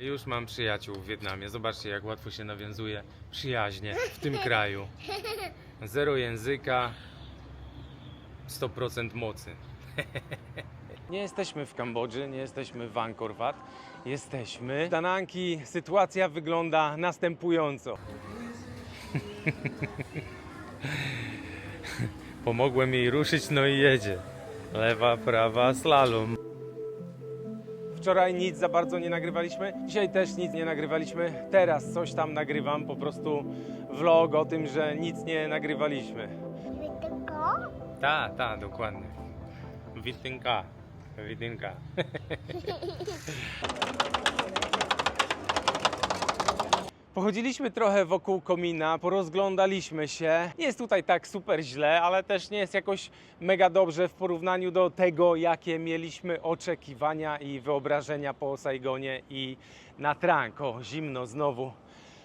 Już mam przyjaciół w Wietnamie. Zobaczcie, jak łatwo się nawiązuje przyjaźnie w tym kraju. Zero języka, 100% mocy. Nie jesteśmy w Kambodży, nie jesteśmy w Angkor Wat. Jesteśmy w Dananki. Sytuacja wygląda następująco. Pomogłem jej ruszyć, no i jedzie. Lewa, prawa, slalom. Wczoraj nic za bardzo nie nagrywaliśmy, dzisiaj też nic nie nagrywaliśmy. Teraz coś tam nagrywam, po prostu vlog o tym, że nic nie nagrywaliśmy. Tylko? Ta, ta, dokładnie. Witynka, witynka. Pochodziliśmy trochę wokół komina, porozglądaliśmy się. Nie jest tutaj tak super źle, ale też nie jest jakoś mega dobrze w porównaniu do tego, jakie mieliśmy oczekiwania i wyobrażenia po Saigonie i na Trang. O, zimno znowu.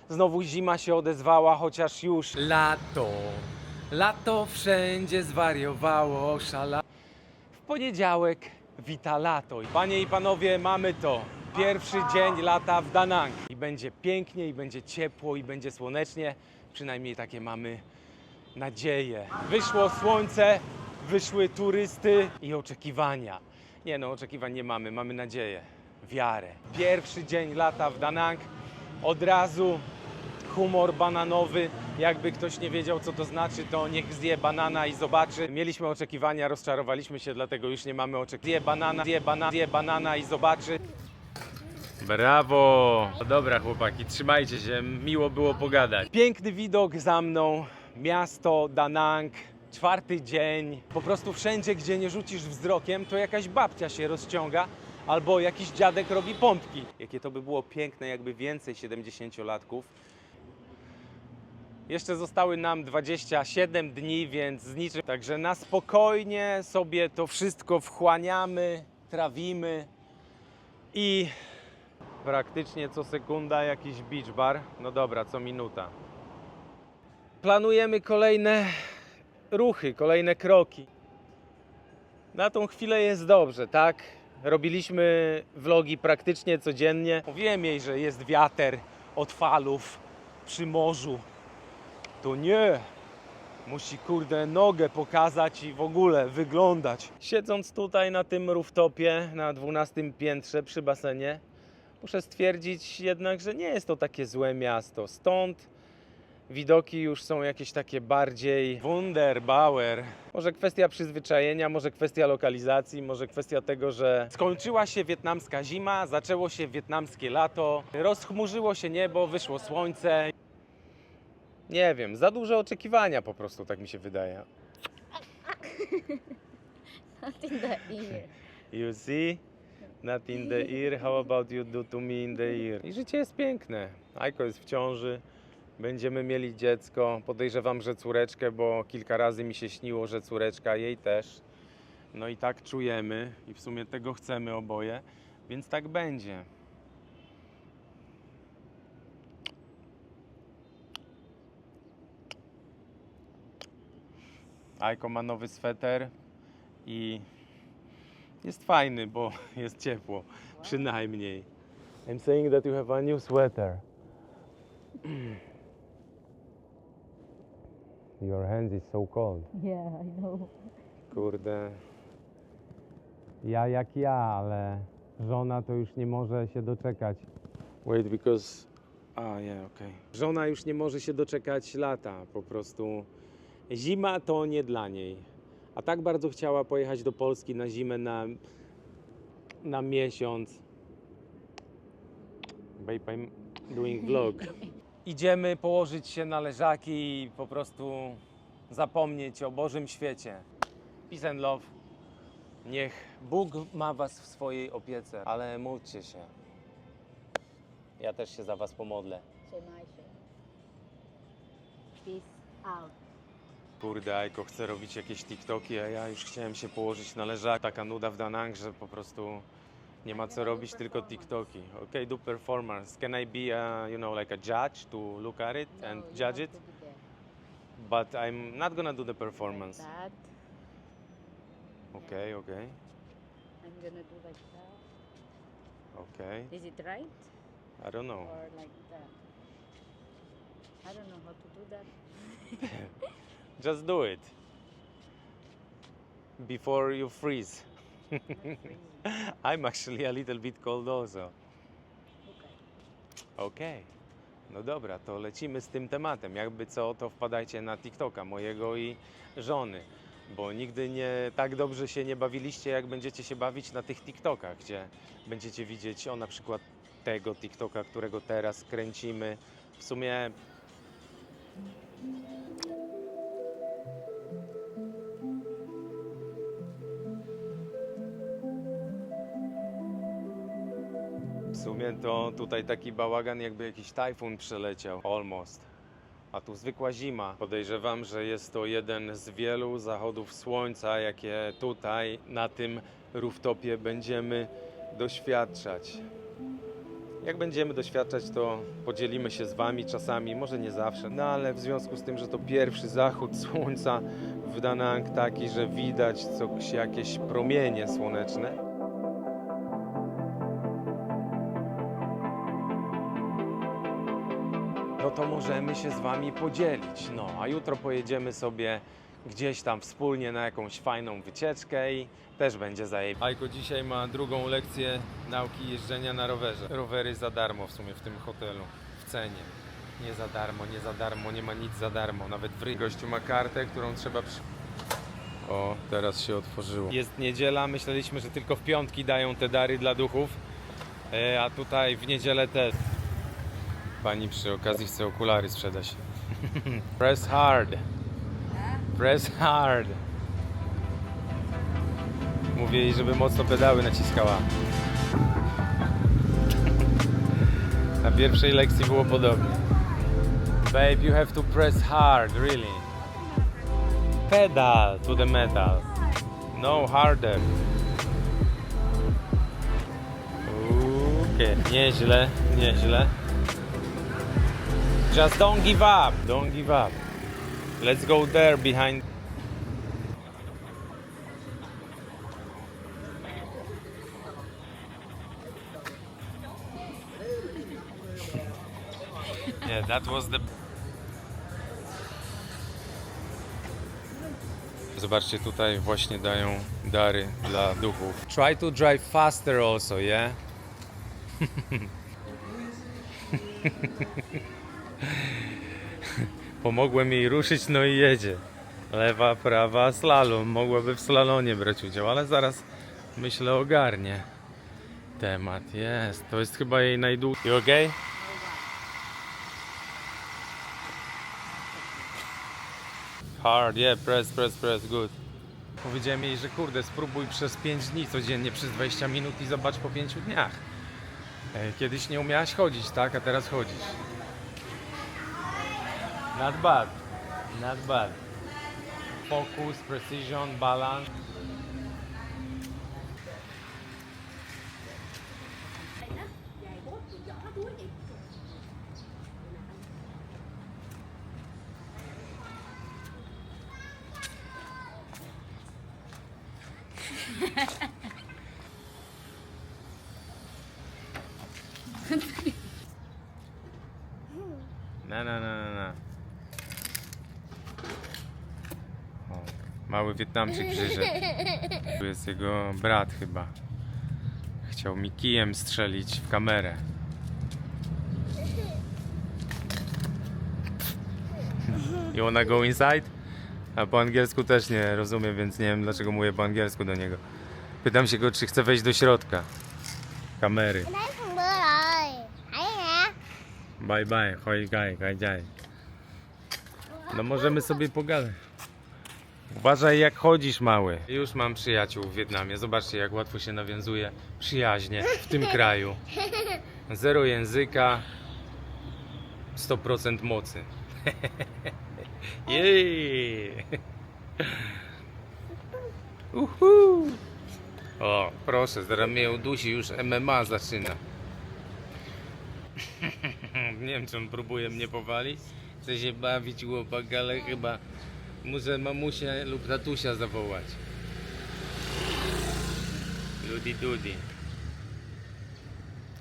Znowu zima się odezwała, chociaż już lato. Lato wszędzie zwariowało, szala. W poniedziałek wita lato. Panie i panowie, mamy to. Pierwszy dzień lata w Danang. I będzie pięknie, i będzie ciepło, i będzie słonecznie. Przynajmniej takie mamy nadzieje. Wyszło słońce, wyszły turysty i oczekiwania. Nie no, oczekiwań nie mamy, mamy nadzieję, wiarę. Pierwszy dzień lata w Danang. Od razu humor bananowy. Jakby ktoś nie wiedział, co to znaczy, to niech zje banana i zobaczy. Mieliśmy oczekiwania, rozczarowaliśmy się, dlatego już nie mamy oczekiwań. Zje banana, zje banana, zje banana i zobaczy. Brawo! No Dobra chłopaki, trzymajcie się, miło było pogadać. Piękny widok za mną, miasto Danang, czwarty dzień. Po prostu wszędzie, gdzie nie rzucisz wzrokiem, to jakaś babcia się rozciąga albo jakiś dziadek robi pompki. Jakie to by było piękne, jakby więcej 70-latków jeszcze zostały nam 27 dni, więc z niczym. Także na spokojnie sobie to wszystko wchłaniamy, trawimy i praktycznie co sekunda jakiś beach bar. No dobra, co minuta. Planujemy kolejne ruchy, kolejne kroki. Na tą chwilę jest dobrze, tak? Robiliśmy vlogi praktycznie codziennie. Mówiłem jej, że jest wiater od falów przy morzu. To nie. Musi kurde nogę pokazać i w ogóle wyglądać. Siedząc tutaj na tym rooftopie na 12 piętrze przy basenie, muszę stwierdzić jednak, że nie jest to takie złe miasto. Stąd widoki już są jakieś takie bardziej wunderbauer. Może kwestia przyzwyczajenia, może kwestia lokalizacji, może kwestia tego, że skończyła się wietnamska zima, zaczęło się wietnamskie lato, rozchmurzyło się niebo, wyszło słońce. Nie wiem, za duże oczekiwania po prostu, tak mi się wydaje. Not in the ear. You see? Not in the ear, how about you do to me in the ear? I życie jest piękne. Ajko jest w ciąży, będziemy mieli dziecko. Podejrzewam, że córeczkę, bo kilka razy mi się śniło, że córeczka jej też. No i tak czujemy i w sumie tego chcemy oboje, więc tak będzie. Ajko ma nowy sweter i jest fajny, bo jest ciepło, przynajmniej. I'm saying that you have a new sweater. Your hands is so cold. Yeah, I know. Kurde. Ja jak ja, ale żona to już nie może się doczekać. Wait, because... A, yeah, okej. Żona już nie może się doczekać lata, po prostu. Zima to nie dla niej. A tak bardzo chciała pojechać do Polski na zimę na, na miesiąc. Babe, I'm doing vlog. Idziemy położyć się na leżaki i po prostu zapomnieć o Bożym świecie. Peace and love. Niech Bóg ma was w swojej opiece, ale módlcie się. Ja też się za was pomodlę. Trzymaj się. Peace out. Kurde, Ajko chce robić jakieś TikToki, a ja już chciałem się położyć na leżak. Taka nuda w Danang, że po prostu nie ma co robić, tylko TikToki. Okay, do performance. Can I be, uh, you know, like a judge to look at it No, and you judge have it? to be there. But I'm not gonna do the performance. Like that. Okay, okay, I'm gonna do like that. okay. Is it right? I don't know. or like that. I don't know how to do that. Just do it. Before you freeze. I'm actually a little bit cold also. Okay. No dobra, to lecimy z tym tematem. Jakby co, to wpadajcie na TikToka mojego i żony. Bo nigdy nie tak dobrze się nie bawiliście, jak będziecie się bawić na tych TikTokach, gdzie będziecie widzieć o na przykład tego TikToka, którego teraz kręcimy. W sumie sumie to tutaj taki bałagan, jakby jakiś tajfun przeleciał. Almost. A tu zwykła zima. Podejrzewam, że jest to jeden z wielu zachodów słońca, jakie tutaj na tym rooftopie będziemy doświadczać. Jak będziemy doświadczać, to podzielimy się z Wami czasami, może nie zawsze, no ale w związku z tym, że to pierwszy zachód słońca w Danang taki, że widać coś, jakieś promienie słoneczne, możemy się z Wami podzielić. No, a jutro pojedziemy sobie gdzieś tam wspólnie na jakąś fajną wycieczkę i też będzie zajebie. Ajko dzisiaj ma drugą lekcję nauki jeżdżenia na rowerze. Rowery za darmo w sumie w tym hotelu, w cenie. Nie za darmo, nie za darmo, nie ma nic za darmo. Nawet w gościu ma kartę, którą trzeba przy... O, teraz się otworzyło. Jest niedziela, myśleliśmy, że tylko w piątki dają te dary dla duchów, e, a tutaj w niedzielę też. Pani przy okazji chce okulary sprzedać. Press hard. Press hard. Mówię jej, żeby mocno pedały naciskała. Na pierwszej lekcji było podobnie. Babe, you have to press hard, really. Pedal to the metal. No harder. Okej, nieźle, nieźle. Just don't give up. Don't give up. Let's go there behind. yeah, that was the. Zobaczcie, tutaj właśnie dają dary dla duchów. Try to drive faster also, yeah? Pomogłem jej ruszyć, no i jedzie. Lewa, prawa, slalom. Mogłaby w slalonie brać udział, ale zaraz myślę ogarnie temat. Jest, to jest chyba jej najdłuższy. You okay? Hard, yeah, press, press, press, good. Powiedziałem jej, że kurde, spróbuj przez 5 dni codziennie, przez 20 minut i zobacz po 5 dniach. Ej, Kiedyś nie umiałaś chodzić, tak? A teraz chodzisz. Not bad. Not bad. Focus, precision, balance. mały Wietnamczyk przyszedł. Tu jest jego brat chyba. Chciał mi kijem strzelić w kamerę. You wanna go inside? A po angielsku też nie rozumiem, więc nie wiem dlaczego mówię po angielsku do niego. Pytam się go, czy chce wejść do środka kamery. Bye bye, hoj gaj, gaj. No możemy sobie pogadać. Uważaj jak chodzisz mały. Już mam przyjaciół w Wietnamie. Zobaczcie jak łatwo się nawiązuje przyjaźnie w tym kraju. Zero języka, 100% mocy. Jej! Uhu! O, proszę, zaraz mnie udusi, już MMA zaczyna. Nie wiem, czy on próbuje mnie powalić. Chce się bawić chłopak, ale chyba muszę mamusię lub tatusia zawołać. Ludi dudi.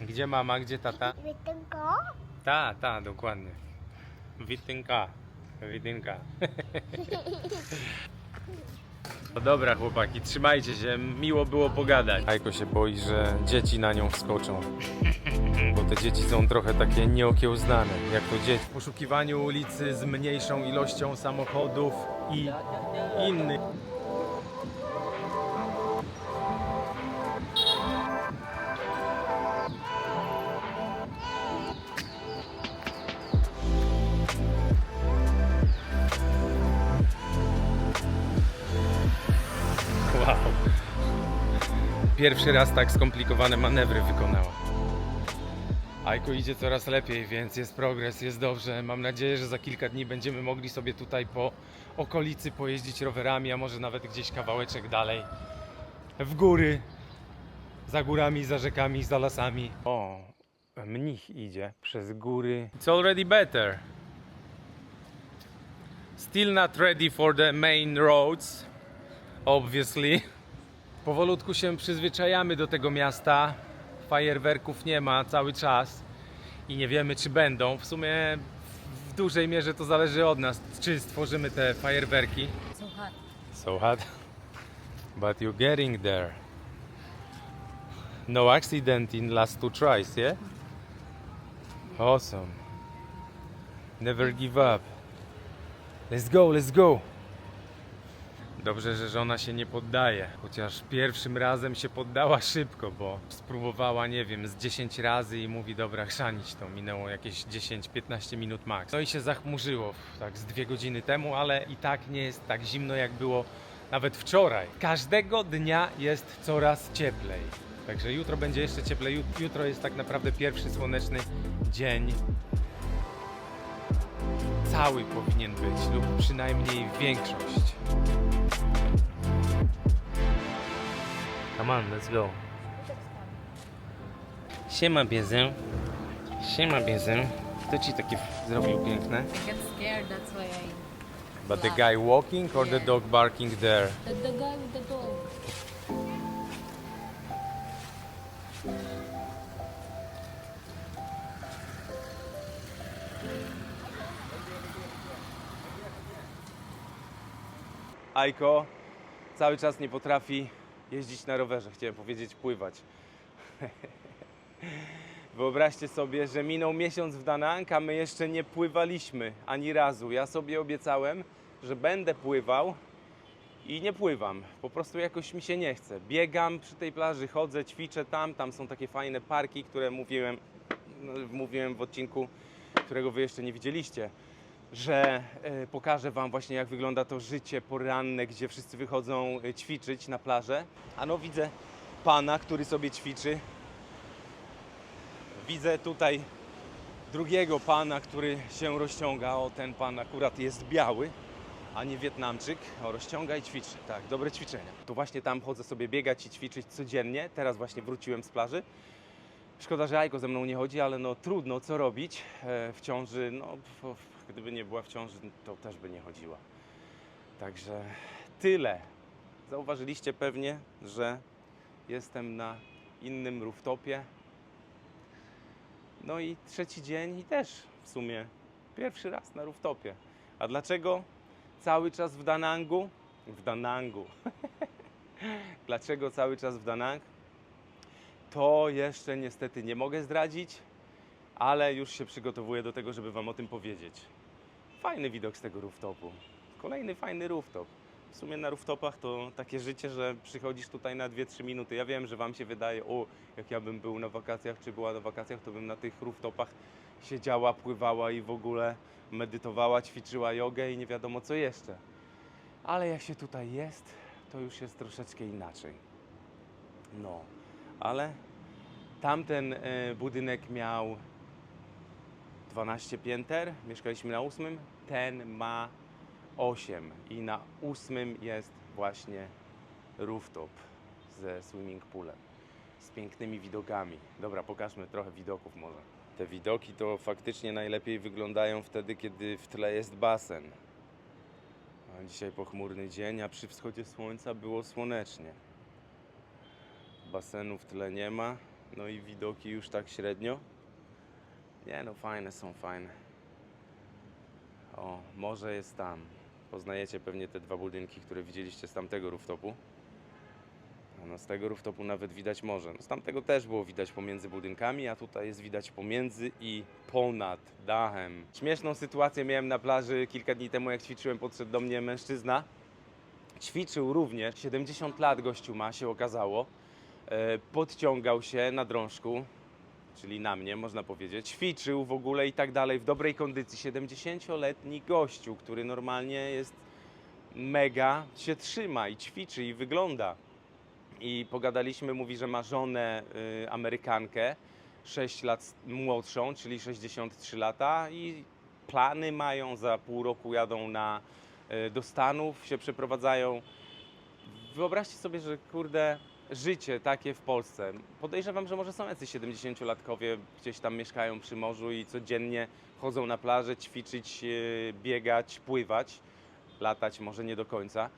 Gdzie mama, gdzie tata? Tylko? Ta, ta, dokładnie. Witynka. Witynka. No dobra chłopaki, trzymajcie się, miło było pogadać. Ajko się boi, że dzieci na nią wskoczą. Bo te dzieci są trochę takie nieokiełznane, jak to dzieci. W poszukiwaniu ulicy z mniejszą ilością samochodów i innych. Wow. Pierwszy raz tak skomplikowane manewry wykonała. Ajko idzie coraz lepiej, więc jest progres, jest dobrze. Mam nadzieję, że za kilka dni będziemy mogli sobie tutaj po okolicy pojeździć rowerami, a może nawet gdzieś kawałeczek dalej. W góry. Za górami, za rzekami, za lasami. O, mnich idzie przez góry. It's already better. Still not ready for the main roads obviously. Powolutku się przyzwyczajamy do tego miasta. Fajerwerków nie ma cały czas i nie wiemy, czy będą. W sumie w dużej mierze to zależy od nas, czy stworzymy te fajerwerki. So hot. So hot, but you're getting there. No accident in last two tries, yeah? Awesome. Never give up. Let's go, let's go. Dobrze, że żona się nie poddaje. Chociaż pierwszym razem się poddała szybko, bo spróbowała, nie wiem, z 10 razy i mówi, dobra, chrzanić to. Minęło jakieś 10-15 minut max. No i się zachmurzyło, tak z dwie godziny temu, ale i tak nie jest tak zimno, jak było nawet wczoraj. Każdego dnia jest coraz cieplej. Także jutro będzie jeszcze cieplej. Jut- Jutro jest tak naprawdę pierwszy słoneczny dzień. Cały powinien być, lub przynajmniej większość. Come on, let's go. Siema biezę. Siema biezę. Kto ci takie zrobił piękne? I get scared, that's why I. But the guy walking or the dog barking there? The, the guy with the dog. Ajko cały czas nie potrafi jeździć na rowerze. Chciałem powiedzieć pływać. Wyobraźcie sobie, że minął miesiąc w Danang, a my jeszcze nie pływaliśmy ani razu. Ja sobie obiecałem, że będę pływał i nie pływam. Po prostu jakoś mi się nie chce. Biegam przy tej plaży, chodzę, ćwiczę tam. Tam są takie fajne parki, które mówiłem, no, mówiłem w odcinku, którego wy jeszcze nie widzieliście że e, pokażę Wam właśnie, jak wygląda to życie poranne, gdzie wszyscy wychodzą e, ćwiczyć na plażę. A no widzę pana, który sobie ćwiczy. Widzę tutaj drugiego pana, który się rozciąga. O, ten pan akurat jest biały, a nie Wietnamczyk. O, rozciąga i ćwiczy. Tak, dobre ćwiczenia. Tu właśnie tam chodzę sobie biegać i ćwiczyć codziennie. Teraz właśnie wróciłem z plaży. Szkoda, że Ajko ze mną nie chodzi, ale no trudno, co robić e, w ciąży. No, gdyby nie była w ciąży, to też by nie chodziła. Także tyle. Zauważyliście pewnie, że jestem na innym rooftopie. No i trzeci dzień i też w sumie pierwszy raz na rooftopie. A dlaczego cały czas w Danangu? W Danangu. dlaczego cały czas w Danang? To jeszcze niestety nie mogę zdradzić, ale już się przygotowuję do tego, żeby Wam o tym powiedzieć. Fajny widok z tego rooftopu. Kolejny fajny rooftop. W sumie na rooftopach to takie życie, że przychodzisz tutaj na 2-3 minuty. Ja wiem, że Wam się wydaje, o, jak ja bym był na wakacjach, czy była na wakacjach, to bym na tych rooftopach siedziała, pływała i w ogóle medytowała, ćwiczyła jogę i nie wiadomo co jeszcze. Ale jak się tutaj jest, to już jest troszeczkę inaczej. No, ale tamten e, budynek miał 12 pięter, mieszkaliśmy na ósmym, ten ma 8 i na ósmym jest właśnie rooftop ze swimming poolem, z pięknymi widokami. Dobra, pokażmy trochę widoków może. Te widoki to faktycznie najlepiej wyglądają wtedy, kiedy w tle jest basen. Dzisiaj pochmurny dzień, a przy wschodzie słońca było słonecznie. Basenu w tle nie ma, No i widoki już tak średnio. Nie no, fajne są, fajne. O, morze jest tam. Poznajecie pewnie te dwa budynki, które widzieliście z tamtego rooftopu. No z tego rooftopu nawet widać morze. No z tamtego też było widać pomiędzy budynkami, a tutaj jest widać pomiędzy i ponad dachem. Śmieszną sytuację miałem na plaży kilka dni temu, jak ćwiczyłem, podszedł do mnie mężczyzna. Ćwiczył również, 70 lat gościu ma, się okazało. E, Podciągał się na drążku, czyli na mnie, można powiedzieć. Ćwiczył w ogóle i tak dalej, w dobrej kondycji. 70-letni gościu, który normalnie jest mega, się trzyma i ćwiczy i wygląda. I pogadaliśmy, mówi, że ma żonę y, Amerykankę, 6 lat młodszą, czyli 63 lata i plany mają, za pół roku jadą na, y, do Stanów, się przeprowadzają. Wyobraźcie sobie, że kurde, życie takie w Polsce. Podejrzewam, że może są jacyś 70-latkowie, gdzieś tam mieszkają przy morzu i codziennie chodzą na plażę ćwiczyć, y, biegać, pływać, latać może nie do końca.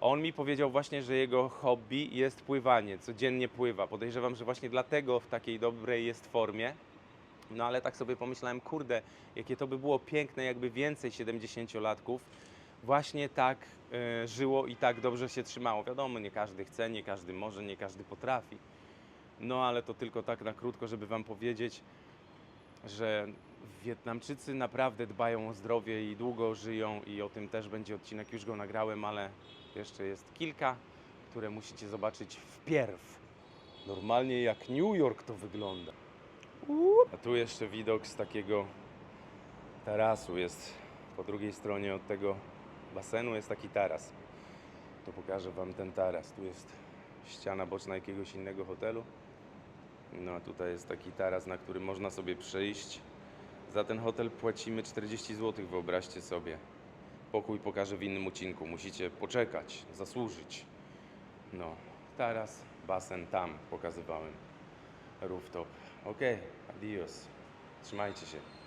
On mi powiedział właśnie, że jego hobby jest pływanie, codziennie pływa. Podejrzewam, że właśnie dlatego w takiej dobrej jest formie. No ale tak sobie pomyślałem, kurde, jakie to by było piękne, jakby więcej 70-latków właśnie tak e, żyło i tak dobrze się trzymało. Wiadomo, nie każdy chce, nie każdy może, nie każdy potrafi. No ale to tylko tak na krótko, żeby Wam powiedzieć, że Wietnamczycy naprawdę dbają o zdrowie i długo żyją i o tym też będzie odcinek, już go nagrałem, ale jeszcze jest kilka, które musicie zobaczyć wpierw. Normalnie jak New York to wygląda. A tu jeszcze widok z takiego tarasu jest. Po drugiej stronie od tego basenu jest taki taras. To pokażę Wam ten taras. Tu jest ściana boczna jakiegoś innego hotelu. No a tutaj jest taki taras, na który można sobie przyjść. Za ten hotel płacimy 40 zł, wyobraźcie sobie. Pokój pokażę w innym odcinku. Musicie poczekać, zasłużyć. No, taras, basen tam pokazywałem. Rooftop. Okej, adios. Trzymajcie się.